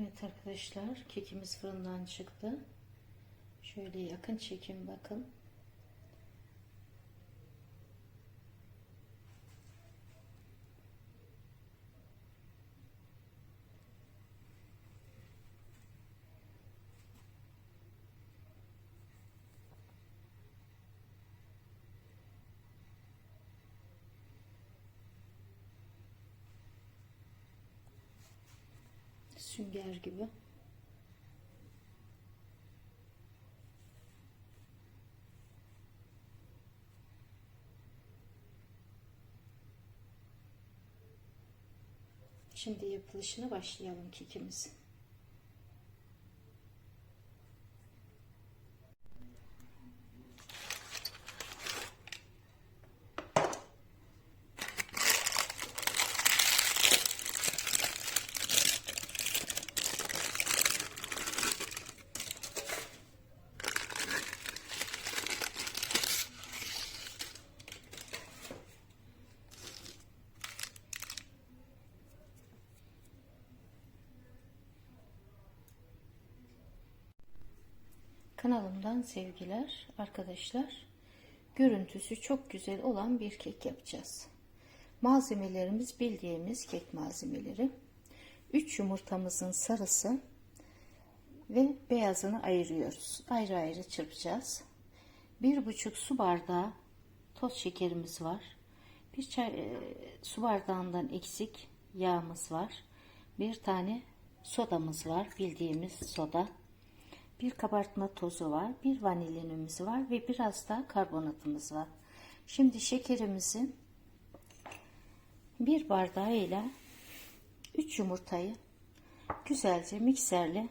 Evet arkadaşlar kekimiz fırından çıktı. Şöyle yakın çekim bakın. Sünger gibi. Şimdi yapılışına başlayalım kekimizin. Kanalımdan sevgiler arkadaşlar. Görüntüsü çok güzel olan bir kek yapacağız. Malzemelerimiz bildiğimiz kek malzemeleri. 3 yumurtamızın sarısı ve beyazını ayırıyoruz. Ayrı ayrı çırpacağız. 1,5 su bardağı toz şekerimiz var. Bir çay, e, su bardağından eksik yağımız var. Bir tane sodamız var. Bildiğimiz soda bir kabartma tozu var, bir vanilinimiz var ve biraz da karbonatımız var. Şimdi şekerimizi bir bardağıyla 3 yumurtayı güzelce mikserle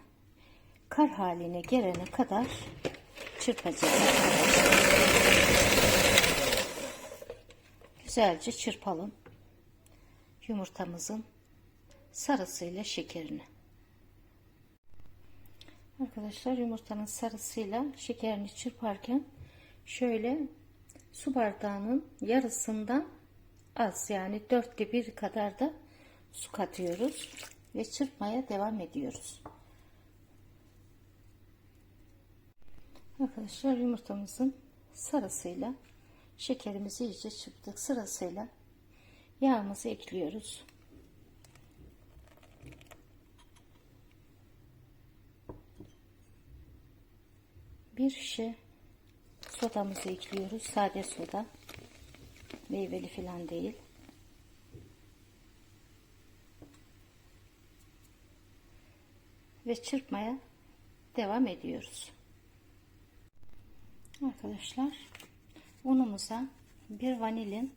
kar haline gelene kadar çırpacağız. Güzelce çırpalım yumurtamızın sarısıyla şekerini. Arkadaşlar yumurtanın sarısıyla şekerini çırparken şöyle su bardağının yarısından az yani dörtte bir kadar da su katıyoruz ve çırpmaya devam ediyoruz. Arkadaşlar yumurtamızın sarısıyla şekerimizi iyice çırptık sırasıyla yağımızı ekliyoruz. Bir şişe sodamızı ekliyoruz. Sade soda. Meyveli falan değil. Ve çırpmaya devam ediyoruz. Arkadaşlar unumuza bir vanilin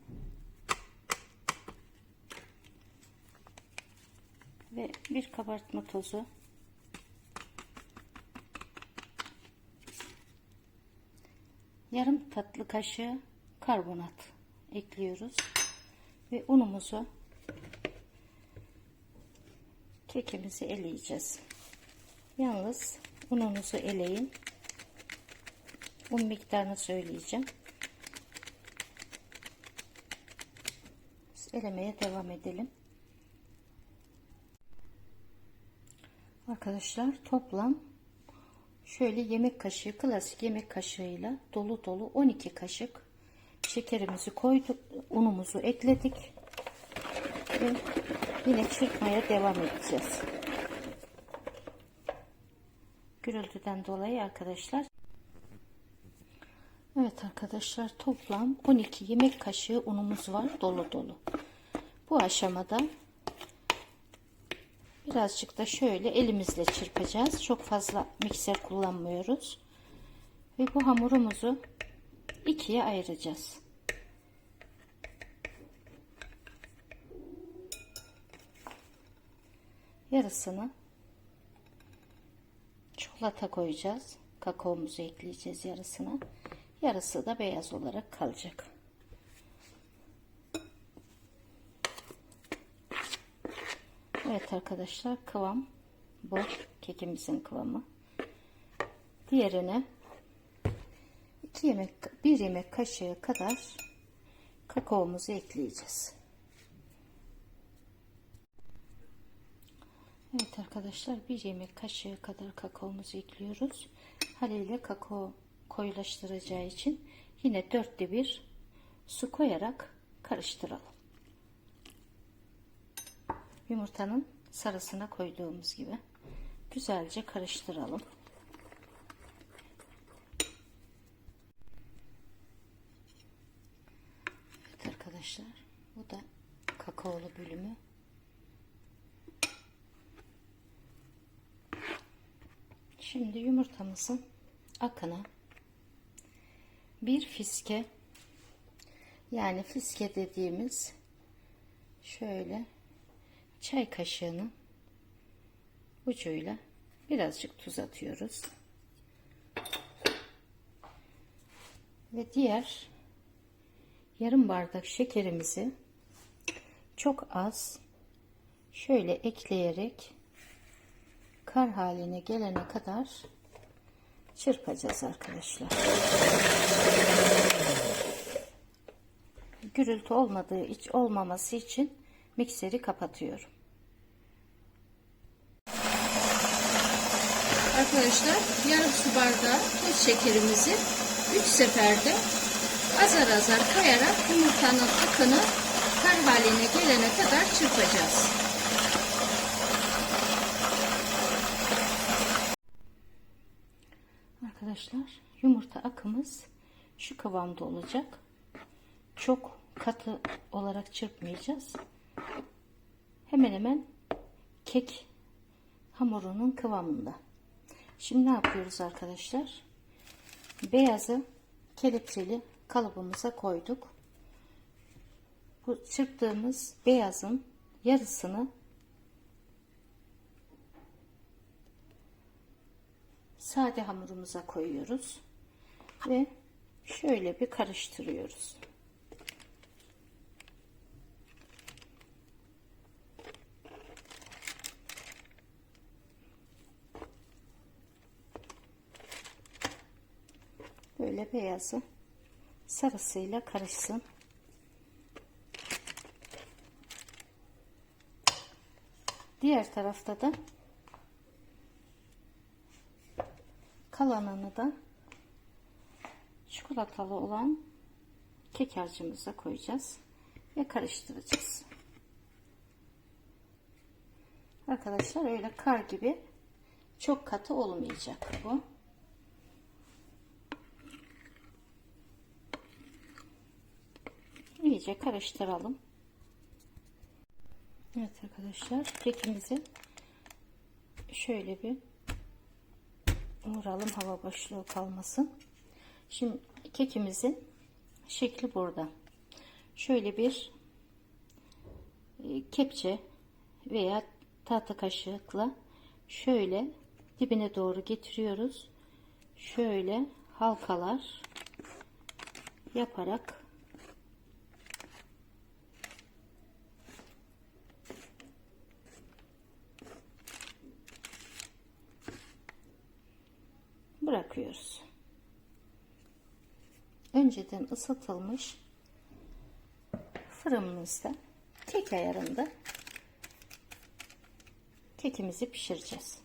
ve bir kabartma tozu yarım tatlı kaşığı karbonat ekliyoruz ve unumuzu kekimizi eleyeceğiz. Yalnız ununuzu eleyin. Un miktarını söyleyeceğim. Biz elemeye devam edelim. Arkadaşlar toplam Şöyle yemek kaşığı, klasik yemek kaşığıyla dolu dolu 12 kaşık şekerimizi koyduk, unumuzu ekledik ve yine çırpmaya devam edeceğiz. Gürültüden dolayı arkadaşlar. Evet arkadaşlar toplam 12 yemek kaşığı unumuz var dolu dolu. Bu aşamada Birazcık da şöyle elimizle çırpacağız. Çok fazla mikser kullanmıyoruz. Ve bu hamurumuzu ikiye ayıracağız. Yarısını çikolata koyacağız. Kakaomuzu ekleyeceğiz yarısına. Yarısı da beyaz olarak kalacak. Evet arkadaşlar kıvam bu kekimizin kıvamı. Diğerine 2 yemek 1 yemek kaşığı kadar kakaomuzu ekleyeceğiz. Evet arkadaşlar bir yemek kaşığı kadar kakaomuzu ekliyoruz. Haliyle kakao koyulaştıracağı için yine dörtte bir su koyarak karıştıralım. Yumurtanın sarısına koyduğumuz gibi güzelce karıştıralım. Evet arkadaşlar bu da kakaolu bölümü. Şimdi yumurtamızın akına bir fiske yani fiske dediğimiz şöyle çay kaşığının ucuyla birazcık tuz atıyoruz. Ve diğer yarım bardak şekerimizi çok az şöyle ekleyerek kar haline gelene kadar çırpacağız arkadaşlar. Gürültü olmadığı hiç olmaması için mikseri kapatıyorum. Arkadaşlar yarım su bardağı toz şekerimizi 3 seferde azar azar kayarak yumurtanın akını kar haline gelene kadar çırpacağız. Arkadaşlar yumurta akımız şu kıvamda olacak. Çok katı olarak çırpmayacağız. Hemen hemen kek hamurunun kıvamında. Şimdi ne yapıyoruz arkadaşlar? Beyazı kelepçeli kalıbımıza koyduk. Bu çırptığımız beyazın yarısını sade hamurumuza koyuyoruz ve şöyle bir karıştırıyoruz. Böyle beyazı sarısıyla karışsın. Diğer tarafta da kalanını da çikolatalı olan kek harcımıza koyacağız ve karıştıracağız. Arkadaşlar öyle kar gibi çok katı olmayacak bu. İyice karıştıralım. Evet arkadaşlar kekimizi şöyle bir vuralım hava boşluğu kalmasın. Şimdi kekimizin şekli burada. Şöyle bir e, kepçe veya tahta kaşıkla şöyle dibine doğru getiriyoruz. Şöyle halkalar yaparak bırakıyoruz. Önceden ısıtılmış fırınımızda kek ayarında kekimizi pişireceğiz.